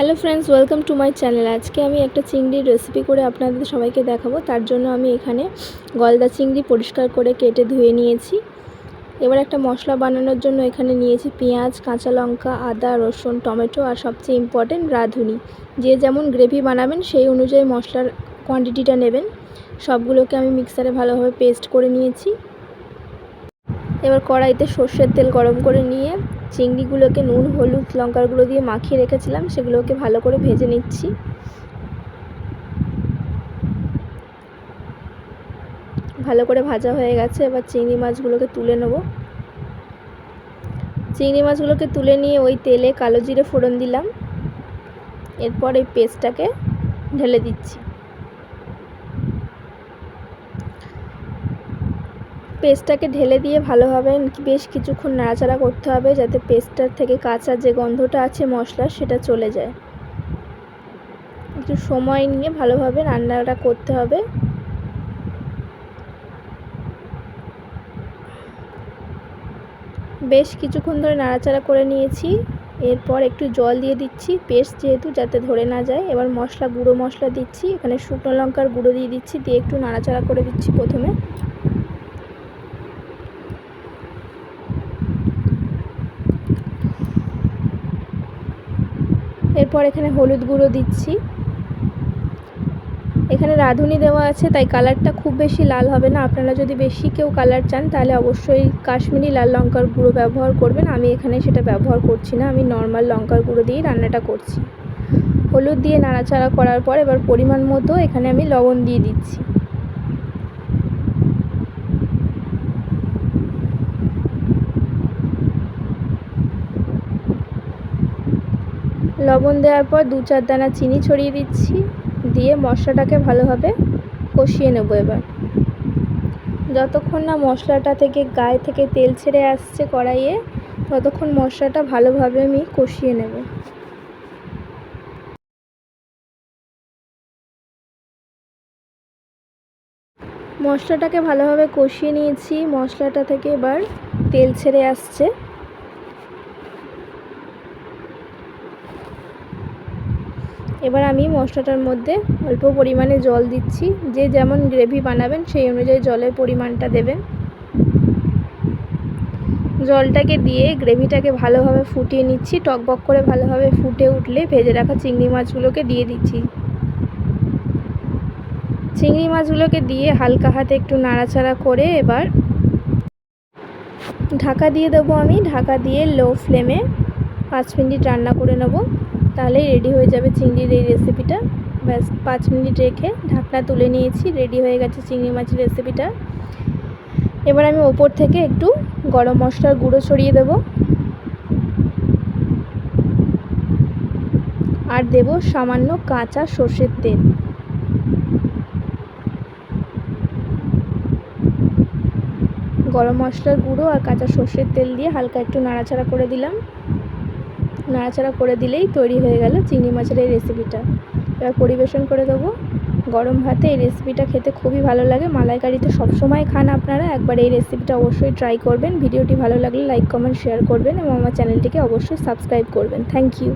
Hello friends, welcome to my channel. আজকে আমি একটা চিংড়ির রেসিপি করে আপনাদের সবাইকে দেখাবো। তার জন্য আমি এখানে গলদা চিংড়ি পরিষ্কার করে কেটে ধুয়ে নিয়েছি। এবার একটা মশলা বানানোর জন্য এখানে নিয়েছি পেঁয়াজ, কাঁচা লঙ্কা, আদা, রসুন, টমেটো আর সবচেয়ে ইম্পর্টেন্ট রাঁধুনি। যে যেমন গ্রেভি বানাবেন, সেই অনুযায়ী মশলার কোয়ান্টিটিটা নেবেন। সবগুলোকে আমি মিক্সারে ভালোভাবে পেস্ট করে নিয়েছি। এবার কড়াইতে সর্ষের তেল গরম করে নিয়ে চিংড়িগুলোকে নুন, হলুদ লঙ্কার গুঁড়ো দিয়ে মাখিয়ে রেখেছিলাম, সেগুলোকে ভালো করে ভেজে নিচ্ছি। ভালো করে ভাজা হয়ে গেছে, এবার চিংড়ি মাছগুলোকে তুলে নেব। চিংড়ি মাছগুলোকে তুলে নিয়ে ওই তেলে কালো জিরে ফোড়ন দিলাম। এরপর এই পেস্টটাকে ঢেলে দিচ্ছি। পেস্টটাকে ঢেলে দিয়ে ভালোভাবে বেশ কিছুক্ষণ নাড়াচাড়া করতে হবে যাতে পেস্টটার থেকে কাঁচা যে গন্ধটা আছে মশলার সেটা চলে যায়। একটু সময় নিয়ে ভালোভাবে রান্নাটা করতে হবে। বেশ কিছুক্ষণ ধরে নাড়াচাড়া করে নিয়েছি। এরপর একটু জল দিয়ে দিচ্ছি, পেস্ট যেহেতু, যাতে ধরে না যায়। এবার মশলা, গুঁড়ো মশলা দিচ্ছি, এখানে শুকনো লঙ্কার গুঁড়ো দিয়ে দিচ্ছি, দিয়ে একটু নাড়াচাড়া করে দিচ্ছি প্রথমে। এরপর এখানে হলুদ গুঁড়ো দিচ্ছি। এখানে রাঁধুনি দেওয়া আছে, তাই কালারটা খুব বেশি লাল হবে না। আপনারা যদি বেশি কেউ কালার চান, তাহলে অবশ্যই কাশ্মীরি লাল লঙ্কার গুঁড়ো ব্যবহার করবেন। আমি এখানে সেটা ব্যবহার করছি না, আমি নর্মাল লঙ্কার গুঁড়ো দিয়েই রান্নাটা করছি। হলুদ দিয়ে নাড়াচাড়া করার পর এবার পরিমাণ মতো এখানে আমি লবণ দিয়ে দিচ্ছি। লবণ দেওয়ার পর দু চার দানা চিনি ছড়িয়ে দিচ্ছি। দিয়ে মশলাটাকে ভালোভাবে কষিয়ে নেব এবার। যতক্ষণ না মশলাটা থেকে গায়ে থেকে তেল ছেড়ে আসছে কড়াইয়ে, ততক্ষণ মশলাটা ভালোভাবে আমি কষিয়ে নেব। মশলাটাকে ভালোভাবে কষিয়ে নিয়েছি। মশলাটা থেকে এবার তেল ছেড়ে আসছে। এবার আমি মশলাটার মধ্যে অল্প পরিমাণে জল দিচ্ছি। যে যেমন গ্রেভি বানাবেন, সেই অনুযায়ী জলের পরিমাণটা দেবেন। জলটাকে দিয়ে গ্রেভিটাকে ভালোভাবে ফুটিয়ে নিচ্ছি। টকবক করে ভালোভাবে ফুটে উঠলে ভেজে রাখা চিংড়ি মাছগুলোকে দিয়ে দিচ্ছি। চিংড়ি মাছগুলোকে দিয়ে হালকা হাতে একটু নাড়াচাড়া করে এবার ঢাকা দিয়ে দেবো আমি। ঢাকা দিয়ে লো ফ্লেমে পাঁচ মিনিট রান্না করে নেব। তাহলেই রেডি হয়ে যাবে চিংড়ির এই রেসিপিটা ব্যাস, পাঁচ মিনিট রেখে ঢাকনা তুলে নিয়েছি রেডি হয়ে গেছে চিংড়ি মাছের রেসিপিটা এবার আমি ওপর থেকে একটু গরম মশলার গুঁড়ো ছড়িয়ে দেব। আর দেব সামান্য কাঁচা সর্ষের তেল। গরম মশলার গুঁড়ো আর কাঁচা সর্ষের তেল দিয়ে হালকা একটু নাড়াচাড়া করে দিলাম। নাড়াচাড়া করে দিলেই তৈরি হয়ে গেল চিংড়ি মাছের এই রেসিপিটা এবার পরিবেশন করে দেবো। গরম ভাতে এই রেসিপিটা খেতে খুবই ভালো লাগে। মালাইকারিতে সবসময় খান আপনারা। একবার এই রেসিপিটা অবশ্যই ট্রাই করবেন। ভিডিওটি ভালো লাগলে লাইক কমেন্ট শেয়ার করবেন এবং আমার চ্যানেলটিকে অবশ্যই সাবস্ক্রাইব করবেন। Thank you